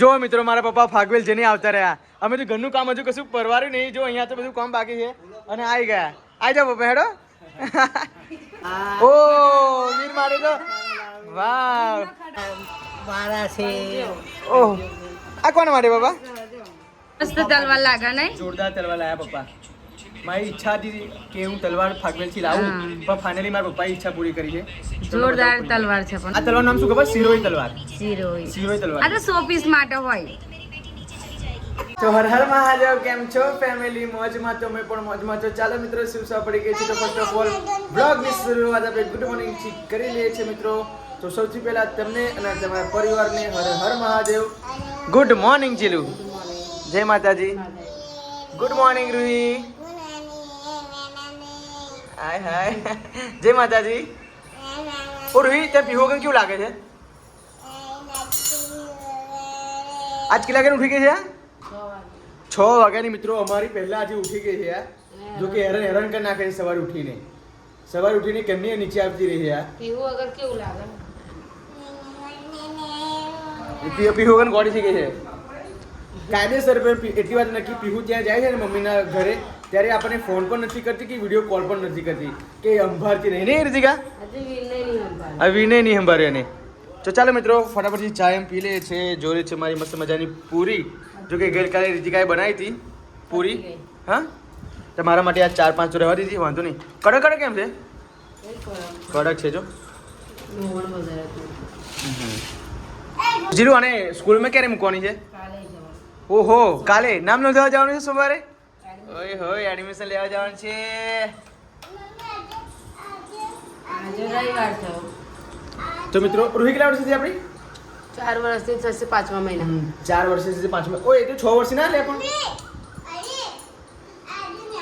જો મિત્રો મારા પપ્પા ફાગવેલ જેની આવતા રહ્યા. અમે તો ઘરનું કામ હજુ કશું પરવાર્યું નહીં. જો અહીંયા તો બધું કામ બાકી છે. અને આવી ગયા. આવી જાઓ પપ્પા હેડો. ઓ વીર મારે તો. વાવ. મારા છે. ઓહ. આ કોણ માટે પપ્પા? મસ્ત તલવાર લાગા નહીં? જોરદાર તલવાર લાયા પપ્પા. મારી ઈચ્છા હતી કે હું તલવાર ફાગવેલથી લાવું. પણ ફાઇનલી મારા પપ્પાએ ઈચ્છા પૂરી કરી છે. જોરદાર તલવાર છે આ તલવાર નામ શું ખબર? સિરોઈ તલવાર. સિરોઈ સિરોઈ આ તો સો પીસ માટે હોય. તો હર હર મહાદેવ કેમ છો? ફેમિલી મોજમાં તો મેં પણ મોજમાં છો. ચાલો મિત્રો શિવસા પડી ગઈ છે તો ફર્સ્ટ ઓફ ઓલ બ્લોગની શરૂઆત આપણે ગુડ મોર્નિંગથી કરી લઈએ છીએ મિત્રો. તો સૌથી પહેલા તમને અને તમારા પરિવારને Har Har Mahadev. Good morning Jilu. જય માતાજી. Good morning Ruhi. Hi hi. જય માતાજી. ઓ રૂહી ત્યાં પીવો કેમ કેવું લાગે છે? આજ કેટલા વાગે ઉઠી ગઈ છે છ વાગ્યાની મિત્રો અમારી પહેલા આજે ઉઠી ગઈ છે જો કે હેરાન હેરાન કરી નાખે છે સવારે ઉઠીને. સવારે ઉઠીને કેમની નીચે આવતી રહી છે પીહો પીવું અગર કેવું લાગે? પીહુ પીહુ વગર ગોળી થઈ ગઈ છે. કાયદેસર એટલી વાત નક્કી પીહુ ત્યાં જાય છે ને મમ્મીના ઘરે? ત્યારે આપણને ફોન પણ નથી કરતી કે વીડિયો કોલ પણ નથી કરતી. કે અંભારતી નહીં. નહીં રીતિકા? હજુ વિનય નહીં અંભારે આ વિનય નહીં સંભાળ્યો એને. તો ચાલો મિત્રો ફટાફટથી ચા એમ પી લે છે. જોડે છે મારી મસ્ત મજાની પૂરી. જો કે ગઈકાલે રીતિકાએ બનાવી હતી પૂરી. હા? તો મારા માટે આ ચાર પાંચ રહેવા દીધી વાંધો નહીં. કડક કડક કેમ છે? કડક? છે જો. જીરું અને સ્કૂલમાં ક્યારે મૂકવાની છે? ઓહો કાલે? નામ નોંધાવા જવાનું છે સોમવારે? ઓય હોય એડમિશન લેવા જવાનું છે. આજે રવિવાર થયો તો મિત્રો રૂહી કેટલા વર્ષથી આપણી? ચાર વર્ષથી થશે પાંચમા મહિના. ચાર વર્ષથી પાંચમા. ઓય તો છ વર્ષથી ના લે પણ.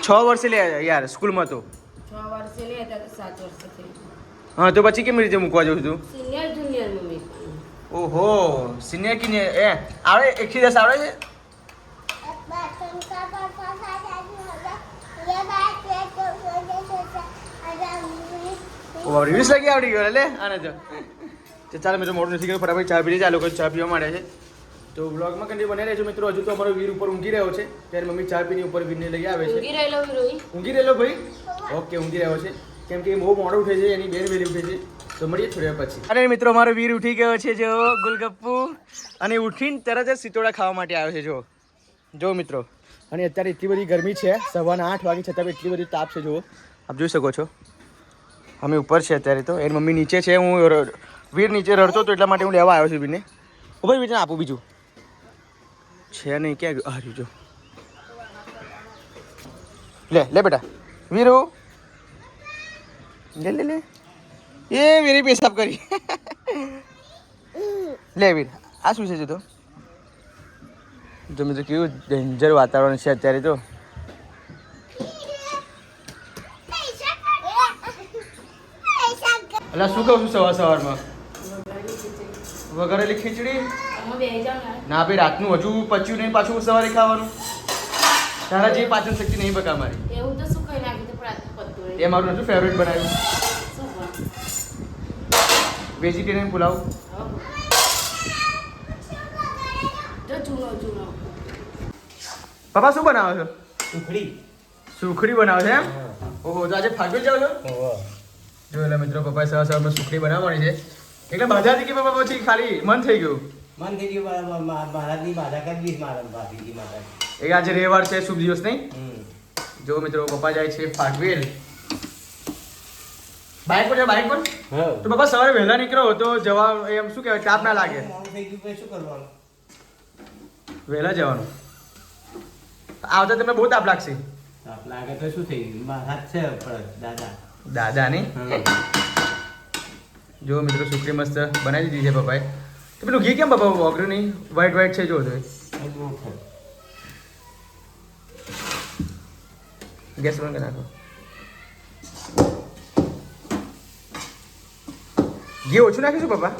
છ વર્ષે લે યાર સ્કૂલમાં તો. છ વર્ષે લે તો સાત વર્ષે થઈ હા તો પછી કેમ રીતે મૂકવા જવું છું સિનિયર જુનિયર મમ્મી. ઓહો સિનિયર કિનિયર એ આવે એકથી દસ આવડે છે? વીસ લાગી આવડી ગયો લે. આને તો તો ચાલો મિત્રો મોડું નથી ગયો ફટાફટ ચા પી. આ લોકો ચા પીવા માંડે છે. તો બ્લોગમાં કન્ટિન્યુ બને રહેજો મિત્રો. હજુ તો અમારો વીર ઉપર ઊંઘી રહ્યો છે. ત્યારે મમ્મી ચા પીની ઉપર વીરને લઈ આવે છે. ઊંઘી રહેલો ઊંઘી રહેલો ભાઈ? ઓકે ઊંઘી રહ્યો છે. કેમ કે એ બહુ મોડું ઉઠે છે એની વહેલી ઉઠે છે. તો મળીએ થોડી પછી. અરે મિત્રો મારો વીર ઉઠી ગયો છે જો ગુલગપ્પુ. અને ઉઠીને તરત જ સિતોડા ખાવા માટે આવ્યો છે જો. જો મિત્રો અને અત્યારે એટલી બધી ગરમી છે સવારના આઠ વાગે છતાં એટલી બધી તાપ છે જો. આપ જોઈ શકો છો. અમે ઉપર છે અત્યારે તો. એની મમ્મી નીચે છે. હું વીર નીચે રડતો તો એટલા માટે હું લેવા આવ્યો છું વીરને ઉપર બીજા આપું બીજું. છે નહીં ક્યાં હાર્યું જો. લે લે બેટા. વીરુ. લે લે લે. એ વીરી પેશાબ કરી. લે વીર. આ શું છે જો તો? જો તો કેવું ડેન્જર વાતાવરણ છે અત્યારે તો. એટલે શું કહું છું સવાર સવારમાં? વઘારેલી ખીચડી? ને ભાઈ રાતનું હજુ પચ્યું નહીં પાછું સવારે ખાવાનું. તારા જે પાચન શક્તિ નહીં બકા મારી. એવું તો શું નાખ્યું એ મારું નથી ફેવરેટ બનાવ્યું? વેજીટેરિયન પુલાવ. પપ્પા શું બનાવો છો? સુખડી. સુખડી બનાવો છો એમ? ઓહો તો આજે ફાગવી જાવ છો જો એટલે મિત્રો પપ્પા સવાર સવારમાં સુખડી બનાવવાની છે. એટલે બાજારથી કે પપ્પા પછી ખાલી મન થઈ ગયું? મન થઈ ગયું મારા- મહારાજની બાધા કરી મારા ભાભીજી માતા એ આજે રવિવાર છે શુભ દિવસ નહીં? જો મિત્રો પપ્પા જાય છે ફાટવેલ બાઇક પર બાઇક પર. તો પપ્પા સવારે વહેલા નીકળો તો જવા એમ શું કહેવાય તાપ ના લાગે. થઈ ગયું શું કરવાનું? વહેલા જવાનું. આવતા તમને બહુ તાપ લાગશે. તાપ લાગે તો શું થઈ ગયું? મહારાજ છે દાદા. દાદા નહીં જો મિત્રો સુખડી મસ્ત બનાવી દીધી છે પપ્પાએ. તો પેલું ઘી કેમ પપ્પા વગરું નહીં? વ્હાઈટ વ્હાઈટ છે જો તો. ગેસ બંધ કરી નાખો. ઘી ઓછું નાખીશું પપ્પા?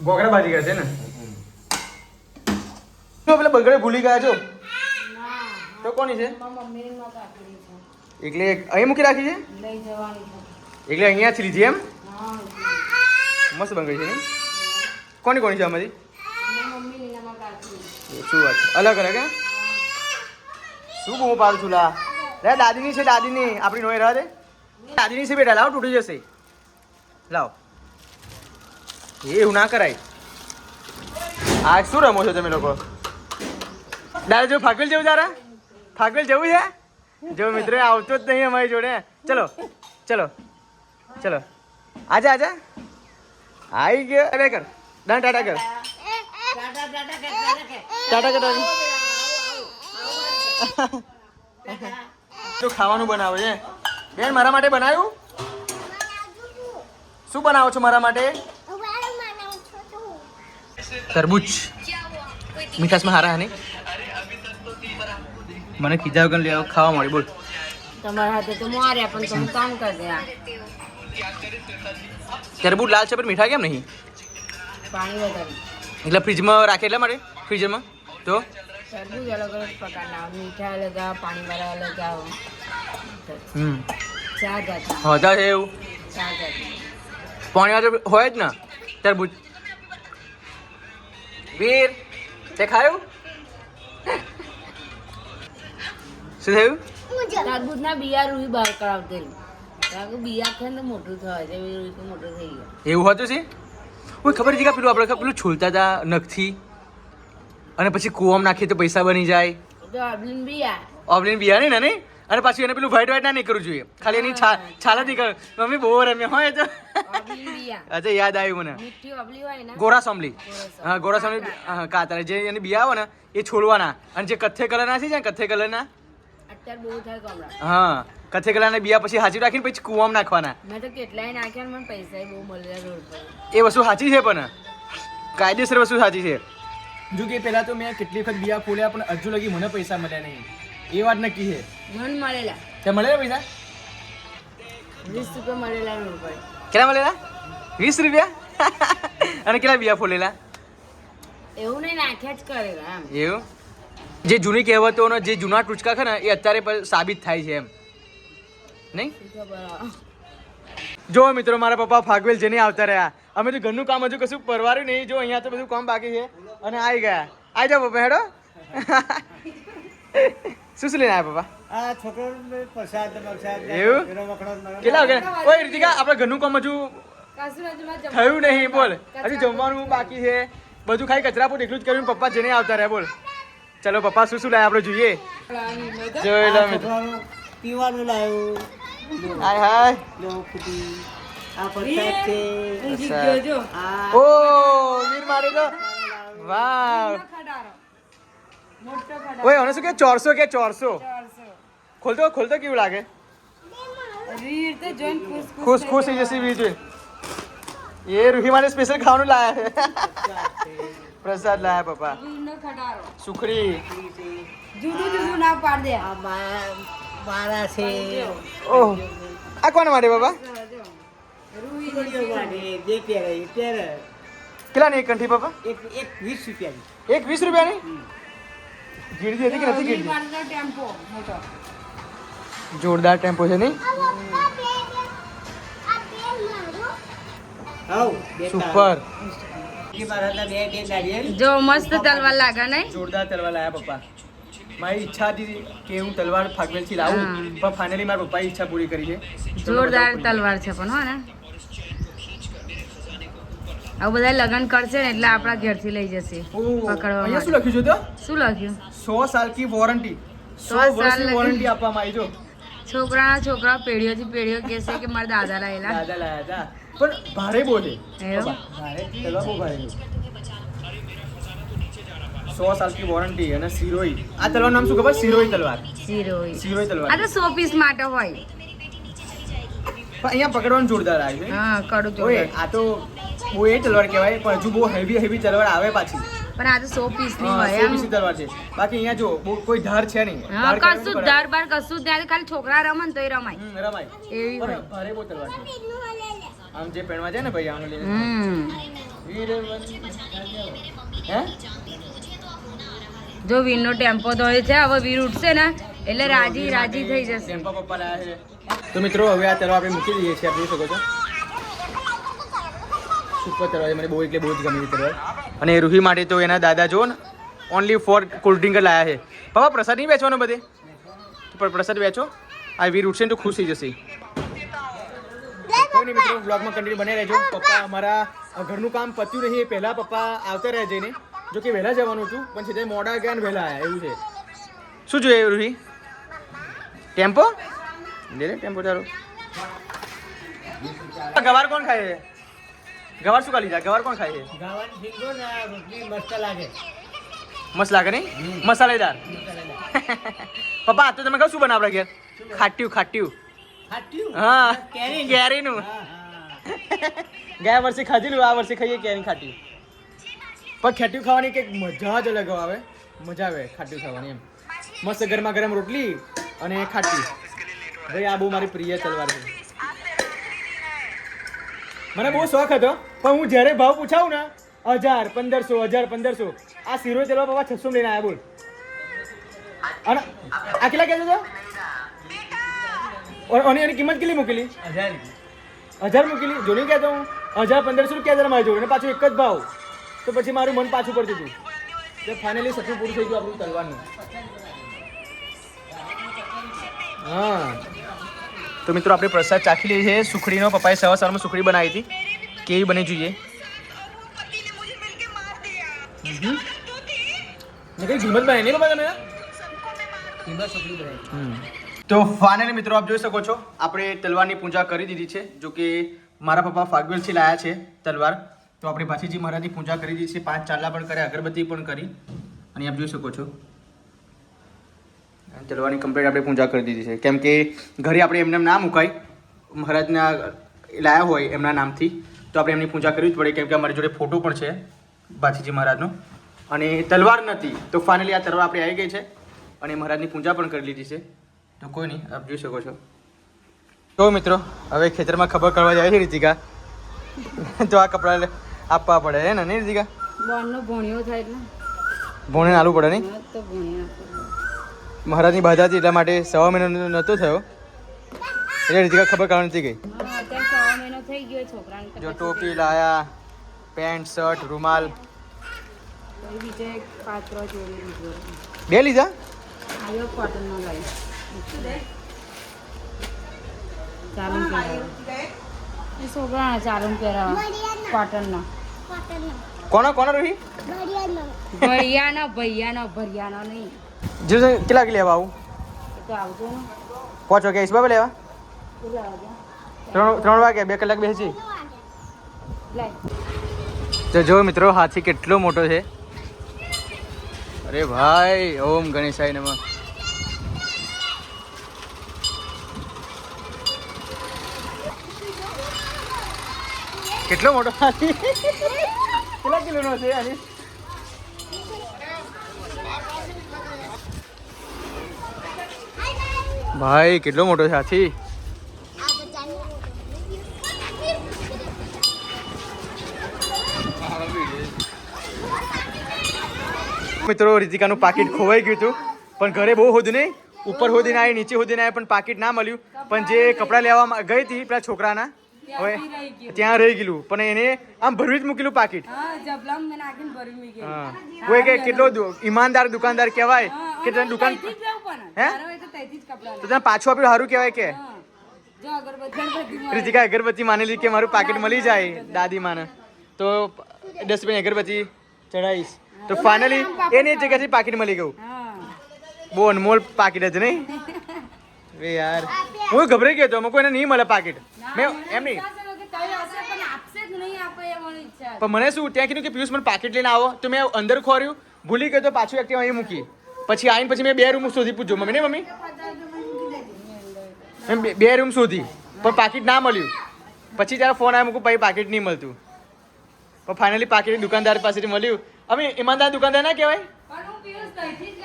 ગોગરા બાજી ગયા છે ને? પેલા બગડે ભૂલી ગયા છો? તો કોની છે? એટલે અહીં મૂકી રાખી છે? એટલે અહીંયા છે લીધી એમ? મસ્ત બંગડી છે કોની કોની છે આમાંથી? શું વાત છે? અલગ અલગ હે? શું બહુ પાડું છું લા લે દાદીની છે દાદીની. આપણી નોય રહે દાદીની છે બેટા. લાવ તૂટી જશે. લાવ. એ એવું ના કરાય. આ શું રમો છો તમે લોકો? દાદા જો ફાકલ જવું તારા ફાકલ જવું છે? જો મિત્ર આવતો જ નહીં અમારી જોડે. ચલો ચલો ચલો. આજે આજે. આવી ગયો. અરે કર. ડન ટાટા કર. ટાટા કર તો ખાવાનું બનાવે છે. બેન મારા માટે બનાવ્યું શું બનાવો છો મારા માટે? તરબૂચ. મીઠાશમાં હારા હને મને કીધા વગર લેવા ખાવા મળી બોલ. તમારા હાથે તો માર્યા પણ તમે કામ કરી દયા તરબૂચ લાલ છે પણ મીઠા કેમ નહીં? પાણી વધારે. એટલે ફ્રીજમાં રાખે એટલા માટે? ફ્રીજરમાં? તો? તરબૂચ અલગ અલગ પ્રકારના મીઠા અલગ આવે પાણીવાળા અલગ આવે. હમ. ચાર જાતના હોતા છે એવું? ચાર જાતના પાણીમાં તો હોય જ ને. તરબૂચ. વીર તે ખાયું? શું થયું? તરબૂચના બિયા રૂઈ બહાર કરાવતેલું કારણ કે બિયા ખાય ને મોટું થવાય છે રૂઈ તો મોટું થઈ ગયું. એવું હતું છે? ઓય ખબર છે કે પેલું આપણે પેલું છોલતા હતા નખથી? અને પછી કૂવામાં નાખીએ તો પૈસા બની જાય. બિયા. ઓબલીન બિયાની ને નહીં? અને પાછું એને પેલું વ્હાઈટ વ્હાઈટ ના નીકળવું જોઈએ. ખાલી એની છા છાલ જ નીકળ મમ્મી બહુ રમ્યા હોય તો. અચ્છા યાદ આવ્યું મને. ગોરા સોમલી હા ગોરા સોમલી હા, કાતરા. જે એની બિયા આવે ને એ છોડવાના અને જે કથ્થે કલરના છે ને કથ્થે કલરના? અત્યારે બહુ થાય કમળા હા કથ્થે કલરના બિયા પછી હાચી રાખીને પછી કુવામાં નાખવાના. મેં તો કેટલાય નાખ્યા મને પૈસા બહુ મળ્યા રોડ પર. એ વસ્તુ સાચી છે પણ. કાયદેસર વસ્તુ સાચી છે. જો કે પહેલા તો મેં કેટલી વખત બિયા ફોલ્યા પણ હજુ લગી મને પૈસા મળ્યા નહીં. એ વાત નક્કી છે. મન મળેલા. તે મળેલા પૈસા? વીસ રૂપિયા મળેલા રોડ પર. કેટલા મળેલા? વીસ રૂપિયા? અને કેટલા બિયા ફોલેલા એવું નહીં નાખ્યા જ કરેલા એમ. એવું? જે જૂની કહેવતો અને જે જૂના ટૂચકા છે ને એ અત્યારે પણ સાબિત થાય છે એમ. નહીં. જો મિત્રો મારા પપ્પા ફાગવેલ જઈને આવતા રહ્યા. અમે તો ઘરનું કામ હજુ કશું પરવાર્યું નહીં. જો અહીંયા તો બધું કામ બાકી છે. અને આવી ગયા. આવી જાઓ પપ્પા હેડો. શું શું લઈને આવ્યા પપ્પા? આ છોકરો પ્રસાદ પ્રસાદ એવું? કેટલા વાગે? ઓય રીતિકા આપણે ઘરનું કામ હજુ. થયું નહીં બોલ. હજુ જમવાનું બાકી છે. બધું ખાઈ કચરા પોત એકલું જ કર્યું પપ્પા જઈને આવતા રહ્યા બોલ. ચલો પપ્પા શું શું લાયા આપણે જોઈએ જોઈ લો આ મિત્રો છોકરાનું પીવાનું લાવ્યું હાય હાય લો ફૂટી આ પ્રસાદ છે ઊંઘી અચ્છા. ગયો જો. આ ઓ વીર મારે તો વાવ ખટારો. મોટો ખટારો. ઓય આને શું કે ચોરસો કે ચોરસો ચારસો. ખોલતો ખોલતો કેવું લાગે રીર તો જોઈને ખુશ ખુશ ખુશ થઈ જશે વીર જોઈ એ રૂહી માટે સ્પેશિયલ ખાવાનું લાયા છે પ્રસાદ લાયા પપ્પા રીરનો ખટારો. સુખડી. જુદું જુદું ના પાડ દે. મારા છે. ઓહ. આ કોણ માટે બાબા? કેટલા ની એક કંઠી બાબા? એક એક વીસ રૂપિયાની. એક વીસ રૂપિયાની? ગીરજી હતી કે નથી ગીરજી ટેમ્પો મોટો. જોરદાર ટેમ્પો છે નહીં? સુપર. એ મારા બે બે નારિયેળ જો મસ્ત તલવાર લાગે નહીં? જોરદાર તલવાર લાયા પપ્પા. મારી ઈચ્છા હતી કે હું તલવાર ફાગવેલથી લાવું પણ ફાઇનલી મારા પપ્પાએ ઈચ્છા પૂરી કરી છે. જોરદાર તલવાર છે પણ હો ને. આવું બધા લગ્ન કરશે ને એટલે આપણા ઘેરથી લઈ જશે. પકડવા શું લખ્યું છે તો? શું લખ્યું? સો સાલ કી વોરંટી. સો વર્ષની વોરંટી આપવામાં આવી જો છોકરાના છોકરા પેઢીઓથી પેઢીઓ કહેશે કે મારા દાદા લાયેલા. દાદા લાયા હતા. પણ ભારે બહુ ભારે સો સાલ કી વોરંટી અને સિરોઈ. આ તલવાર નામ શું ખબર? સિરોઈ તલવાર. સિરોઈ. સિરોઈ તલવાર. આ તો સો પીસ માટે હોય. પણ અહીંયા પકડવાનું જોરદાર આવે છે. હા કડું ઓય આ તો બહુ એ તલવાર કહેવાય પણ હજુ બહુ હેવી હેવી તલવાર આવે પાછી. પણ આ તો સો પીસની હોય સો પીસ તલવાર છે. બાકી અહીંયા જો બહુ કોઈ ધાર છે નહીં. હા કશું ધાર બાર કશું ત્યાં ખાલી છોકરા રમન ને તોય રમાય. રમાય. એવી ભારે બહુ તલવાર છે. આમ જે પહેણવા જાય ને ભાઈ આમ લઈને. હમ. વીર વન- હે? જો વીરનો ટેમ્પો તો હોય છે હવે વીર ઉઠશે ને એટલે રાજી રાજી થઈ જશે. ટેમ્પો પપ્પા લાયા છે. તો મિત્રો હવે આ તરવા આપણે મૂકી દઈએ છીએ આપ જોઈ શકો છો. સુપર તરવા છે. મને બહુ એટલે બહુ જ ગમી તરવા અને રૂહી માટે તો એના દાદા જો ને ઓનલી ફોર કોલ્ડ ડ્રિંક લાયા છે. પપ્પા પ્રસાદ નહીં વેચવાનો બધે? પણ પ્રસાદ વેચો. આ વીર ઉઠશે ને તો ખુશ થઈ જશે. કોઈ નહીં મિત્રો બ્લોગમાં કન્ટિન્યુ બને રહેજો. પપ્પા અમારા ઘરનું કામ પત્યું નહીં. એ પહેલાં પપ્પા આવતા રહે જઈને. જો કે વહેલા જવાનું હતું પણ સીધા મોડા ગયા ને વહેલા આવ્યા એવું છે. શું જોઈએ રૂહી ટેમ્પો? લે લે ટેમ્પો ચાલો. ગવાર કોણ ખાય છે? ગવાર શું ખાલી જાય ગવાર કોણ ખાય છે? ને રોટલી મસ્ત લાગે. મસ્ત લાગે નહીં? મસાલેદાર. પપ્પા તો તમે કહો શું બનાવડા ઘેર ખાટ્યું ખાટ્યું ખાટ્યું. હા કેરી કેરીનું. ગયા વર્ષે ખાધેલું આ વર્ષે ખાઈએ કેરી ખાટ્યું પણ ખેટ્યું ખાવાની કંઈક મજા જ અલગ આવે. મજા આવે ખાટ્યું ખાવાની એમ. મસ્ત ગરમા ગરમ રોટલી અને ખાટ્યું. ભાઈ આ બહુ મારી પ્રિય તલવાર છે. મને બહુ શોખ હતો પણ હું જ્યારે ભાવ પૂછાવું ને હજાર પંદરસો હજાર પંદરસો આ શીરો ચલવા બાબા છસો લઈને આવ્યા બોલ. અને આ કેટલા કહેતો હતો? અને એની કિંમત કેટલી મૂકેલી? હજાર હજાર મૂકેલી? જોડી કહેતો હું હજાર પંદરસો રૂપિયા હજાર મારી જોડે પાછું એક જ ભાવ. તો પછી મારું મન પાછું પડતું હતું. તો ફાઇનલી સપનું પૂરું થઈ ગયું આપણું તલવાનું હા. તો મિત્રો આપણે પ્રસાદ ચાખી લઈએ છીએ સુખડીનો પપ્પાએ સવાર સવારમાં સુખડી બનાવી હતી. કેવી બની જોઈએ? કઈ કિંમત બનાવી નહીં પપ્પા તમે? કિંમત સુખડી બનાવી તો ફાઇનલી મિત્રો આપ જોઈ શકો છો, આપણે તલવારની પૂજા કરી દીધી છે, જો કે મારા પપ્પા ફાગવેલથી લાયા છે તલવાર, તો આપણે ભાસીજી મહારાજની પૂજા કરી દીધી છે, પાંચ ચાલા પણ કર્યા, અગરબત્તી પણ કરી, અને આપ જોઈ શકો છો. તલવારની કમ્પ્લીટ આપણે પૂજા કરી દીધી છે. કેમ કે ઘરે આપણે એમને ના મુકાય, મહારાજના લાયા હોય એમના નામથી, તો આપણે એમની પૂજા કરવી જ પડે, કેમ કે અમારી જોડે ફોટો પણ છે ભાસીજી મહારાજનો. અને તલવાર નથી, તો ફાઇનલી આ તલવાર આપણે આવી ગઈ છે, અને મહારાજની પૂજા પણ કરી લીધી છે. તો કોઈ નહીં આપ જોઈ શકો છો. તો મિત્રો હવે ખેતરમાં ખબર કરવા જાય છે રીતિકા. તો આ કપડાં આપવા પડે હે ને નહીં રીતિકા? બોનનો ભણ્યો થાય એટલે. ભોણે આલવું પડે નહીં? તો મહારાજની બાધા હતી એટલા માટે સવા મહિનો નહોતો થયો. એટલે રીતિકા ખબર કાઢવા નથી ગઈ. જો ટોપી લાયા પેન્ટ શર્ટ રૂમાલ. બે લીધા? ચાલુ પહેરાવો એ છોકરાને ચાલુ પહેરાવા કોટનનો કોનો કોનો રહી? ભૈયાનો ભૈયાનો ભરિયાનો નહીં. જો કેટલા કે લેવા આવું? એ તો આવજો ને. પાંચ વાગે આવીશ. લેવા? ત્રણ ત્રણ વાગે બે કલાક બેસી તો જો મિત્રો હાથી કેટલો મોટો છે. અરે ભાઈ ઓમ ગણેશાય નમઃ. કેટલો મોટો? હાથી કેટલા કિલોનો છે આની? ભાઈ કેટલો મોટો છે હાથી મિત્રો રીતિકાનું પાકીટ ખોવાઈ ગયું હતું પણ ઘરે બહુ હોદ નહીં. ઉપર હોદીને આવી નીચે હોદીને આવી પણ પાકીટ ના મળ્યું. પણ જે કપડાં લેવા ગઈ હતી પેલા છોકરાના હવે ત્યાં રહી ગયેલું. પણ એને આમ ભરવી જ મૂકેલું પાકીટ. કોઈ કે કેટલો ઈમાનદાર દુકાનદાર કહેવાય કે તને દુકાન હે? તો તને પાછું આપ્યું સારું કહેવાય કે? રીતિકા અગરબત્તી માનેલી કે મારું પાકીટ મળી જાય દાદી માને. તો ડસ્ટબિન અગરબત્તી ચડાવીશ તો ફાઇનલી એની જગ્યાથી પાકીટ મળી ગયું. બહુ અનમોલ પાકીટ જ નહીં. એ યાર. હું ગભરાઈ ગયો અમુક કોઈને નહીં મળે પાકીટ. મેં એમ નહીં. પણ મને શું ત્યાં કીધું કે પિયુષ મને પાકીટ લઈને આવો. તો મેં અંદર ખોર્યું. ભૂલી ગયો તો પાછું એક્ટિવ અહીં મૂકી. પછી આવીને પછી મેં બે રૂમ શોધી પૂછજો મમ્મી ને મમ્મી? મેં બે- રૂમ શોધી પણ પાકીટ ના મળ્યું. પછી ત્યારે ફોન આવ્યો મૂકું પછી પાકીટ નહીં મળતું. પણ ફાઇનલી પાકીટ દુકાનદાર પાસેથી મળ્યું. અમે ઈમાનદાર દુકાનદાર ના કહેવાય? હે?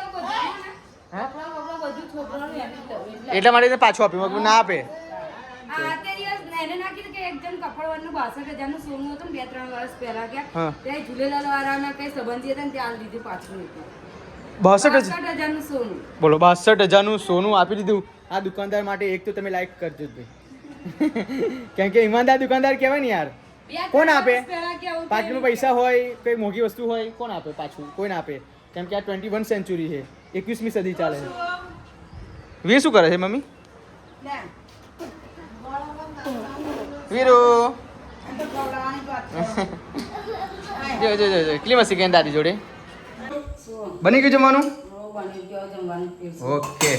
એટલા માટે પાછું આપ્યું. ના આપે. હા. બાસઠ હજાર? બોલો હજારનું સોનું આપી દીધું. આ દુકાનદાર માટે એક તો તમે લાઈક કરજો કેમ કે ઈમાનદાર દુકાનદાર કહેવાય ને યાર. કોણ આપે? પાછળનું પૈસા હોય કોઈ મોંઘી વસ્તુ હોય કોણ આપે પાછું? કોઈ ના આપે? કેમ કે આ ટ્વેન્ટી વન સેન્ચુરી છે. એકવીસમી સદી ચાલે છે. વીર શું કરે છે મમ્મી? વીરુ. જો જો જો જો. કેટલી મસ્તી ગઈ દાદી જોડે? બની ગયું જમવાનું? ઓકે.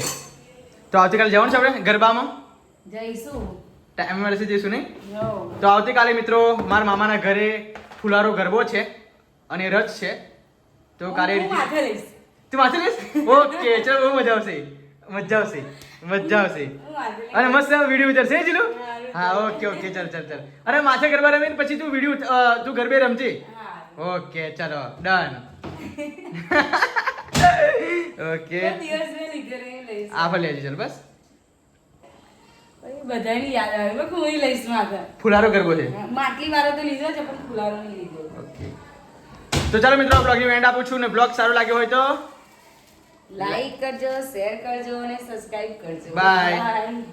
તો આવતીકાલે જવાનું છે આપણે ગરબામાં? જઈશું. ટાઈમ મળશે જઈશું નહીં? તો આવતીકાલે મિત્રો મારા મામાના ઘરે ફુલારો ગરબો છે અને રથ છે. તો કાલે તું લઈશ? ઓકે ચલો બહુ મજા આવશે. મજા આવશે. મજા આવશે. અને મસ્ત વીડિયો ઉતરશે જીલો? હા ઓકે ઓકે ચાલ ચાલ ચાલ. અરે માથે ગરબા રમે પછી તું વીડિયો તું ગરબે રમજે? ઓકે ચલો ડન ઓકે. આ ભલે લેજે ચાલ બસ. બધાની યાદ આવે હું ઈ લઈશ માથે. ફુલારો ગરબો છે. માટલી વાળો તો લીધો છે પણ ફુલારો નહીં લીધો. ઓકે. તો ચાલો મિત્રો બ્લોગની એન્ડ આપું છું ને બ્લોગ સારો લાગ્યો હોય તો લાઈક કરજો શેર કરજો અને સબસ્ક્રાઇબ કરજો. Bye.